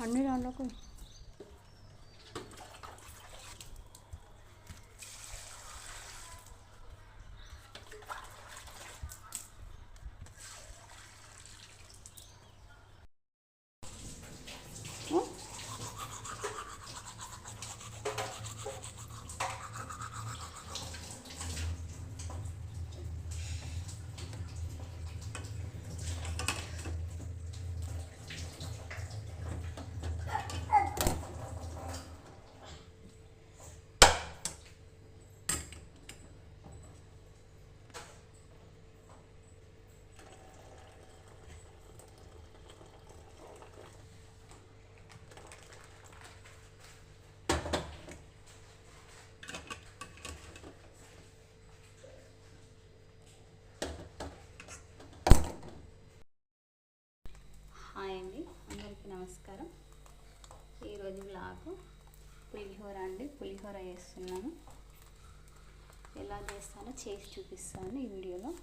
ठंडी डालो कोई? నమస్కారం. ఈరోజు వ్లాగు పులిహోర అండి. పులిహోర చేస్తున్నాను. ఎలా చేస్తానో చేసి చూపిస్తాను ఈ వీడియోలో.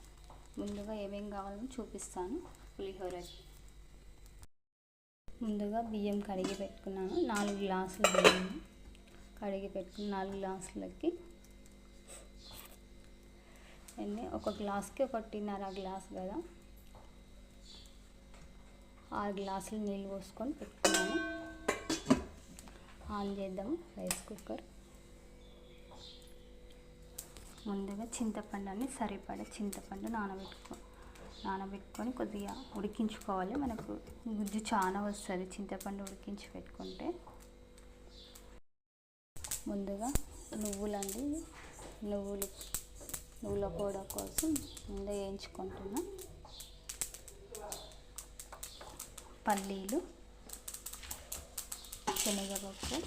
ముందుగా ఏమేం కావాలో చూపిస్తాను పులిహోరకి. ముందుగా బియ్యం కడిగి పెట్టుకున్నాను. నాలుగు గ్లాసుల బియ్యం. కడిగి పెట్టుకున్న నాలుగు గ్లాసులకి ఎన్ని? ఒక గ్లాస్కి ఒకటిన్నర గ్లాస్ కదా. ఆరు గ్లాసులు నీళ్ళు పోసుకొని పెట్టుకున్నాను. ఆన్ చేద్దాము రైస్ కుక్కర్. ముందుగా చింతపండు అని సరిపడ చింతపండు నానబెట్టుకో నానబెట్టుకొని కొద్దిగా ఉడికించుకోవాలి. మనకు గుజ్జు చాలా వస్తుంది. చింతపండు ఉడికించి పెట్టుకుంటే ముందుగా నువ్వులండి నువ్వులు నువ్వుల కూడ కోసం ముందే వేయించుకుంటున్నాను పల్లీలు శనగపప్పు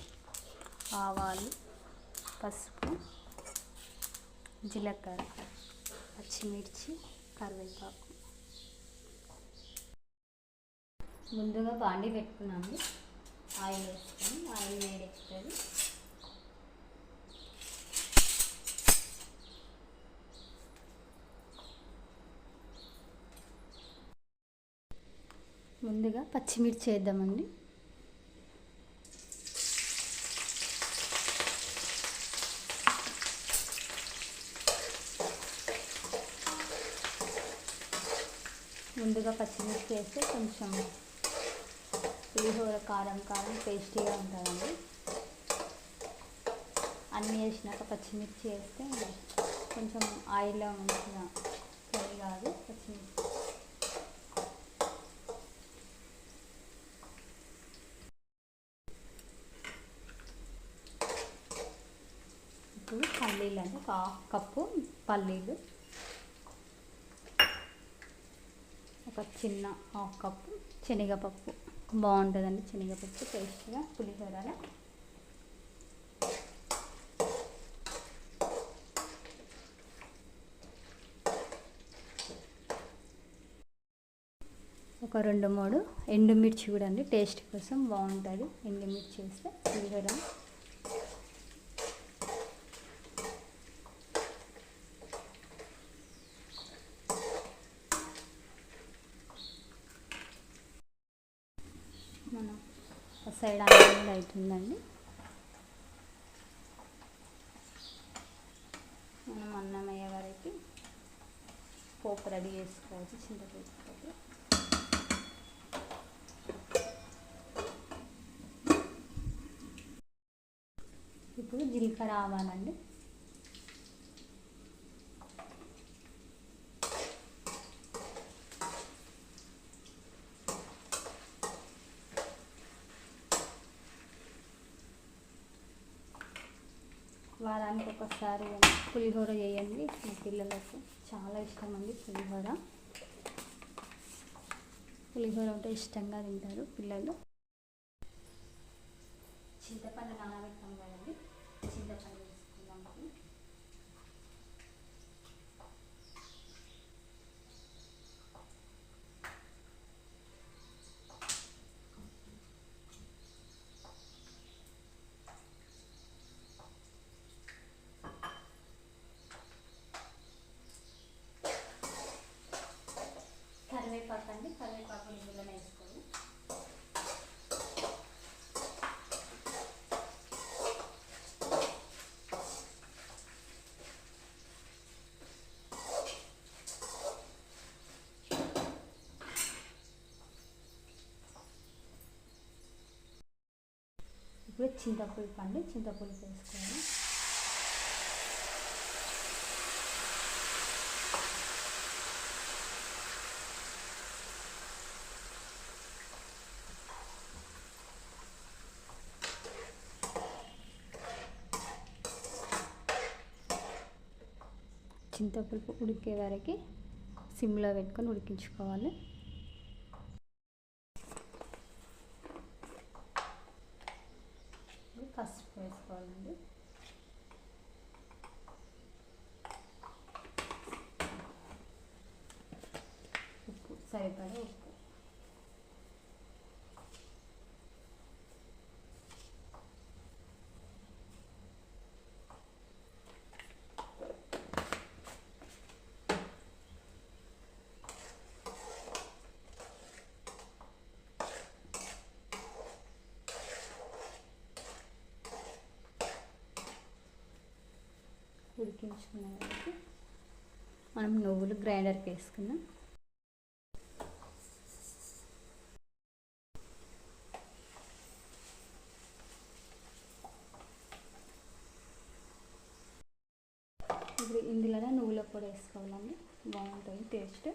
ఆవాలు పసుపు జీలకర్ర పచ్చిమిర్చి కరివేపాకు. ముందుగా బాండి పెట్టుకున్నాము. ఆయిల్ వేసుకొని ఆయిల్ వేడెక్కుతుంది. ముందుగా పచ్చిమిర్చి వేద్దామండి. ముందుగా పచ్చిమిర్చి వేస్తే కొంచెం పులిహోర కారం కారం టేస్టీగా ఉంటుందండి. అన్నీ వేసినాక పచ్చిమిర్చి వేస్తే కొంచెం ఆయిల్లో మంచిగా ఫ్రై కాదు పచ్చిమిర్చి ఇప్పుడు పల్లీలు అంటే ఒక హాఫ్ కప్పు పల్లీలు. ఒక చిన్న హాఫ్ కప్పు శనగపప్పు. బాగుంటుందండి శనగపప్పు టేస్ట్గా పులిహోరలో. ఒక రెండు మూడు ఎండుమిర్చి కూడా అండి టేస్ట్ కోసం బాగుంటుంది ఎండుమిర్చి వేస్తే పులిహోర మనం ఒక సైడ్ అన్నం కూడా అవుతుందండి. మనం అన్నం అయ్యే వరకు పోపు రెడీ చేసుకోవచ్చు చింతపూపు ఇప్పుడు జీలకర్ర ఆవాలండి. వారానికి ఒకసారి పులిహోర చేయండి. మా పిల్లలకు చాలా ఇష్టం అండి పులిహోర. పులిహోర ఉంటే ఇష్టంగా తింటారు పిల్లలు. చింతపండు నానబెట్టి కరివేపాకు అండి కరివేపాకు ఇందులో వేసుకోవాలి ఇప్పుడు చింతపులుపు అండి చింతపులుపు వేసుకోవాలి. చింతపులుపు ఉడికే వరకు సిమ్లో పెట్టుకొని ఉడికించుకోవాలి పసుపు వేసుకోవాలండి ఉప్పు సరిపడా ఉప్పు ఉడికించుకున్న వరకు మనం నువ్వులు గ్రైండర్కి వేసుకుందాం ఇప్పుడు ఇందులో నువ్వుల పొడి వేసుకోవాలండి. బాగుంటుంది టేస్ట్.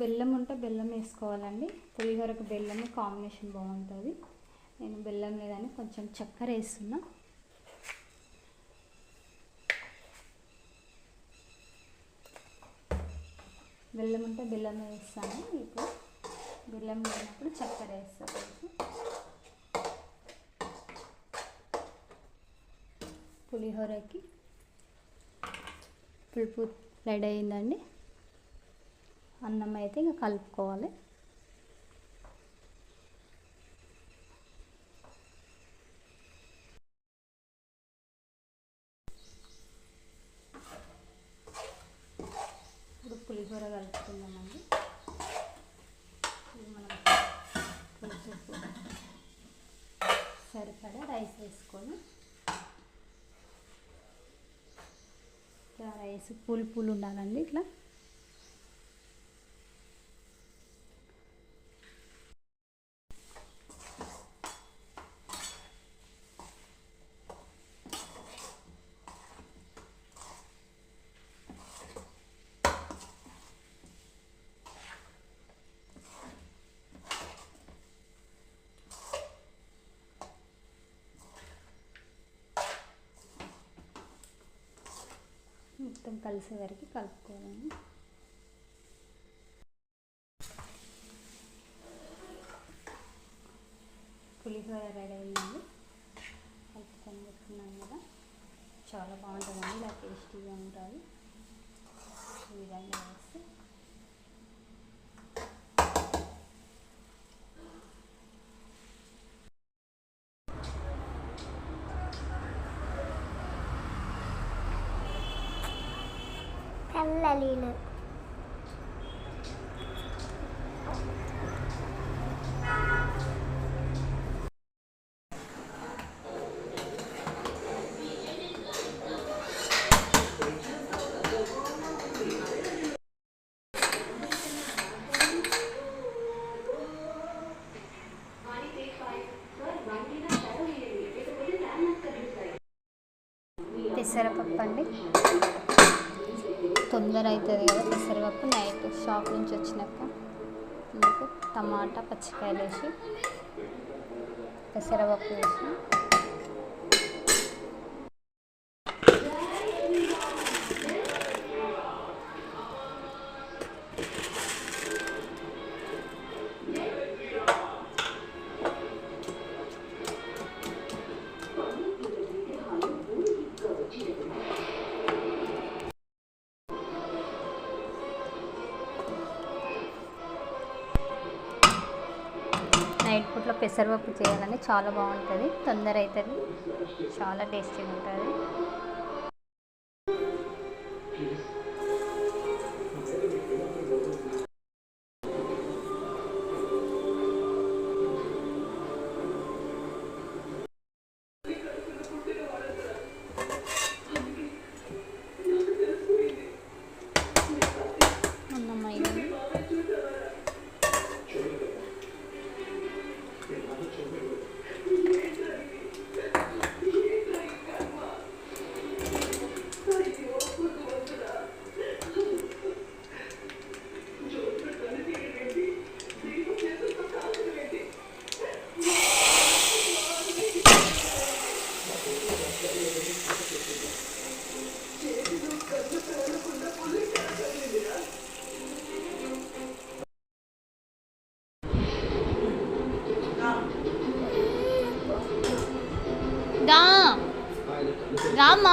బెల్లం ఉంటే బెల్లం వేసుకోవాలండి. పులిహోరకు బెల్లం కాంబినేషన్ బాగుంటుంది. నేను బెల్లం లేదని కొంచెం చక్కెర వేస్తున్నా. బెల్లం ఉంటే బెల్లం వేస్తాను. ఇప్పుడు బెల్లం లేనప్పుడు చక్కెర వేస్తాను పులిహోరకి పులుపు రెడీ అయిందండి. అన్నం అయితే ఇంకా కలుపుకోవాలి. ఇప్పుడు పులిహోర కలుపుకుందామండి. మనం పులుపు సరిపడా రైస్ వేసుకొని ఇట్లా రైస్ పులుపులు పూలు ఉండాలండి ఇట్లా. మొత్తం కలిసే వరకు కలుపుకోవాలి. పులిహోర రెడీ అయింది కలుపుకొని పెట్టుకున్నాం కదా. చాలా బాగుంటుందండి. ఇలా టేస్టీగా ఉంటుంది ఈ విధంగా వేస్తే కళ్ళలీలు. పెసరపప్పు అండి. తొందర అవుతుంది కదా పెసరపప్పు. నైట్ షాప్ నుంచి వచ్చినాక అందుకు టమాటా పచ్చికాయలు వేసి పెసరపప్పు వేసి పెసరపప్పు చేయాలని చాలా బాగుంటుంది తొందర అవుతుంది చాలా టేస్టీగా ఉంటుంది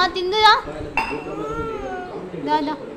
हाँ तीन दो दा दा